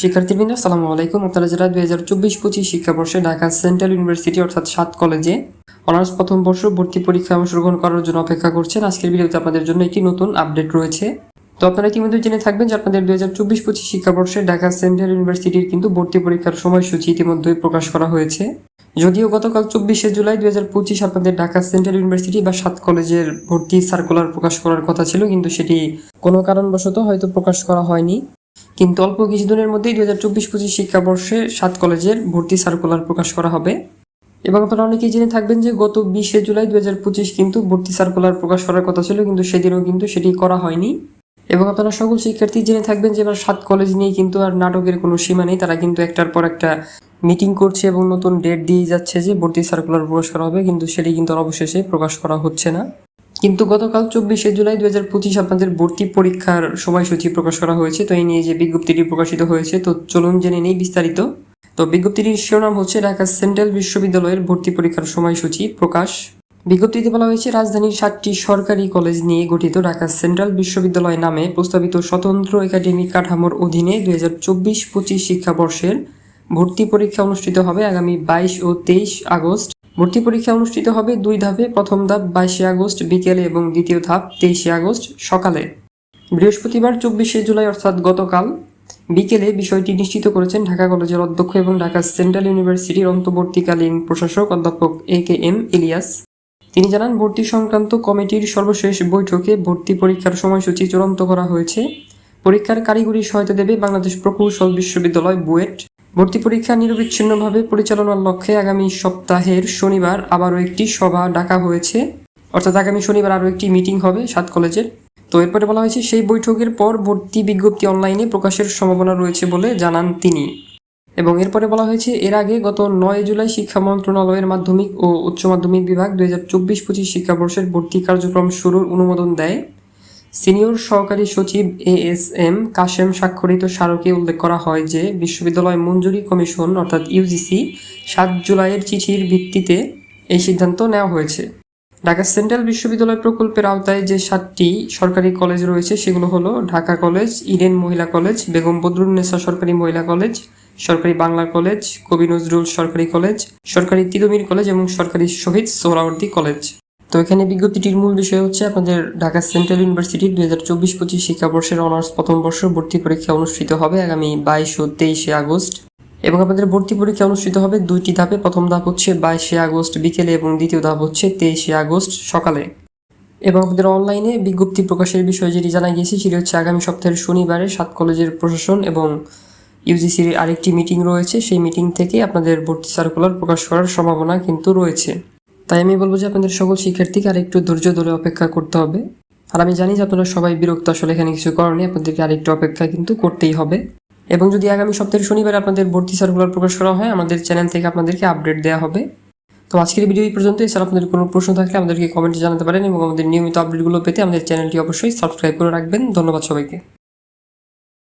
শিক্ষার্থীবৃন্দ, আসসালামু আলাইকুম। আপনারা যারা দুই হাজার চব্বিশ পঁচিশ শিক্ষাবর্ষে ঢাকা সেন্ট্রাল ইউনিভার্সিটি অর্থাৎ সাত কলেজে অনার্স প্রথম বর্ষ ভর্তি পরীক্ষায় অংশগ্রহণ করার জন্য অপেক্ষা করছেন, আজকের ভিডিওতে আপনাদের জন্য একটি নতুন আপডেট রয়েছে। তো আপনারা ইতিমধ্যে জেনে থাকবেন যে আপনাদের দুই হাজার চব্বিশ পঁচিশ শিক্ষাবর্ষে ঢাকা সেন্ট্রাল ইউনিভার্সিটির কিন্তু ভর্তি পরীক্ষার সময়সূচি ইতিমধ্যেই প্রকাশ করা হয়েছে। যদিও গতকাল চব্বিশে জুলাই দুই হাজার পঁচিশ আপনাদের ঢাকা সেন্ট্রাল ইউনিভার্সিটি বা সাত কলেজের ভর্তি সার্কুলার প্রকাশ করার কথা ছিল, কিন্তু সেটি কোনো কারণবশত হয়তো প্রকাশ করা হয়নি। কিন্তু অল্প কিছুদিনের মধ্যেই দুই হাজার চব্বিশ পঁচিশ শিক্ষাবর্ষে সাত কলেজের ভর্তি সার্কুলার প্রকাশ করা হবে। এবং আপনারা অনেকেই জেনে থাকবেন যে গত বিশে জুলাই দুই হাজার পঁচিশ কিন্তু ভর্তি সার্কুলার প্রকাশ করার কথা ছিল, কিন্তু সেদিনও কিন্তু সেটি করা হয়নি। এবং আপনারা সকল শিক্ষার্থী জেনে থাকবেন যে এবার সাত কলেজ নিয়ে কিন্তু আর নাটকের কোনো সীমা নেই, তারা কিন্তু একটার পর একটা মিটিং করছে এবং নতুন ডেট দিয়ে যাচ্ছে যে ভর্তি সার্কুলার প্রকাশ করা হবে, কিন্তু সেটি কিন্তু অবশেষে প্রকাশ করা হচ্ছে না। কিন্তু গতকাল চব্বিশে জুলাই দু হাজার পঁচিশ আপনাদের ভর্তি পরীক্ষার সময়সূচি প্রকাশ করা হয়েছে, তো এই নিয়ে যে বিজ্ঞপ্তিটি প্রকাশিত হয়েছে, তো চলুন জেনে নেই বিস্তারিত। তো বিজ্ঞপ্তিটির শিরোনাম হচ্ছে, ঢাকা সেন্ট্রাল বিশ্ববিদ্যালয়ের ভর্তি পরীক্ষার সময়সূচি প্রকাশ। বিজ্ঞপ্তিতে বলা হয়েছে, রাজধানীর সাতটি সরকারি কলেজ নিয়ে গঠিত ঢাকা সেন্ট্রাল বিশ্ববিদ্যালয় নামে প্রস্তাবিত স্বতন্ত্র একাডেমিক কাঠামোর অধীনে দুই হাজার চব্বিশ পঁচিশ শিক্ষাবর্ষের ভর্তি পরীক্ষা অনুষ্ঠিত হবে আগামী বাইশ ও তেইশ আগস্ট। ভর্তি পরীক্ষা অনুষ্ঠিত হবে দুই ধাপে। প্রথম ধাপ বাইশে আগস্ট বিকেলে এবং দ্বিতীয় ধাপ তেইশে আগস্ট সকালে। বৃহস্পতিবার চব্বিশে জুলাই অর্থাৎ গতকাল বিকেলে বিষয়টি নিশ্চিত করেছেন ঢাকা কলেজের অধ্যক্ষ এবং ঢাকা সেন্ট্রাল ইউনিভার্সিটির অন্তর্বর্তীকালীন প্রশাসক অধ্যাপক এ কে এম ইলিয়াস। তিনি জানান, ভর্তি সংক্রান্ত কমিটির সর্বশেষ বৈঠকে ভর্তি পরীক্ষার সময়সূচি চূড়ান্ত করা হয়েছে। পরীক্ষার কারিগরি সহায়তা দেবে বাংলাদেশ প্রকৌশল বিশ্ববিদ্যালয় বুয়েট। ভর্তি পরীক্ষা নিরবিচ্ছিন্নভাবে পরিচালনার লক্ষ্যে আগামী সপ্তাহের শনিবার আবারও একটি সভা ডাকা হয়েছে। অর্থাৎ আগামী শনিবার আরও একটি মিটিং হবে সাত কলেজের। তো এরপরে বলা হয়েছে, সেই বৈঠকের পর ভর্তি বিজ্ঞপ্তি অনলাইনে প্রকাশের সম্ভাবনা রয়েছে বলে জানান তিনি। এবং এরপরে বলা হয়েছে, এর আগে গত নয় জুলাই শিক্ষা মন্ত্রণালয়ের মাধ্যমিক ও উচ্চ মাধ্যমিক বিভাগ দুই হাজার চব্বিশ পঁচিশ শিক্ষাবর্ষের ভর্তি কার্যক্রম শুরুর অনুমোদন দেয়। সিনিয়র সহকারী সচিব এ এস এম কাশেম স্বাক্ষরিত স্মারকে উল্লেখ করা হয় যে বিশ্ববিদ্যালয় মঞ্জুরি কমিশন, অর্থাৎ ইউজিসি, সাত জুলাইয়ের চিঠির ভিত্তিতে এই সিদ্ধান্ত নেওয়া হয়েছে। ঢাকা সেন্ট্রাল বিশ্ববিদ্যালয় প্রকল্পের আওতায় যে সাতটি সরকারি কলেজ রয়েছে, সেগুলো হলো ঢাকা কলেজ, ইডেন মহিলা কলেজ, বেগম বদরুন্নেসা সরকারি মহিলা কলেজ, সরকারি বাংলা কলেজ, কবি নজরুল সরকারি কলেজ, সরকারি তিদমির কলেজ এবং সরকারি শহীদ সোহরাওয়ার্দী কলেজ। তো এখানে বিজ্ঞপ্তিটির মূল বিষয় হচ্ছে আপনাদের ঢাকা সেন্ট্রাল ইউনিভার্সিটির দুই হাজার চব্বিশ পঁচিশ শিক্ষাবর্ষের অনার্স প্রথম বর্ষ ভর্তি পরীক্ষা অনুষ্ঠিত হবে আগামী বাইশ ও তেইশে আগস্ট। এবং আপনাদের ভর্তি পরীক্ষা অনুষ্ঠিত হবে দুইটি ধাপে। প্রথম ধাপ হচ্ছে বাইশে আগস্ট বিকেলে এবং দ্বিতীয় ধাপ হচ্ছে তেইশে আগস্ট সকালে। এবং আপনাদের অনলাইনে বিজ্ঞপ্তি প্রকাশের বিষয়ে যেটি জানা গিয়েছে সেটি হচ্ছে আগামী সপ্তাহের শনিবারে সাত কলেজের প্রশাসন এবং ইউজিসির আরেকটি মিটিং রয়েছে। সেই মিটিং থেকে আপনাদের ভর্তি সার্কুলার প্রকাশ করার সম্ভাবনা কিন্তু রয়েছে। তাই আমি বলব যে আপনাদের সকল শিক্ষার্থীকে আরেকটু ধৈর্য ধরে অপেক্ষা করতে হবে। আর আমি জানি যে আপনারা সবাই বিরক্ত, আসলে এখানে কিছু করেনি আপনাদেরকে আরেকটু অপেক্ষা কিন্তু করতেই হবে। এবং যদি আগামী সপ্তাহের শনিবার আপনাদের ভর্তি সার্কুলার প্রকাশ করা হয়, আমাদের চ্যানেল থেকে আপনাদেরকে আপডেট দেওয়া হবে। তো আজকের ভিডিও এই পর্যন্ত এছাড়া আপনাদের কোনো প্রশ্ন থাকলে আমাদেরকে কমেন্টে জানাতে পারেন এবং আমাদের নিয়মিত আপডেটগুলো পেতে আমাদের চ্যানেলটি অবশ্যই সাবস্ক্রাইব করে রাখবেন। ধন্যবাদ সবাইকে।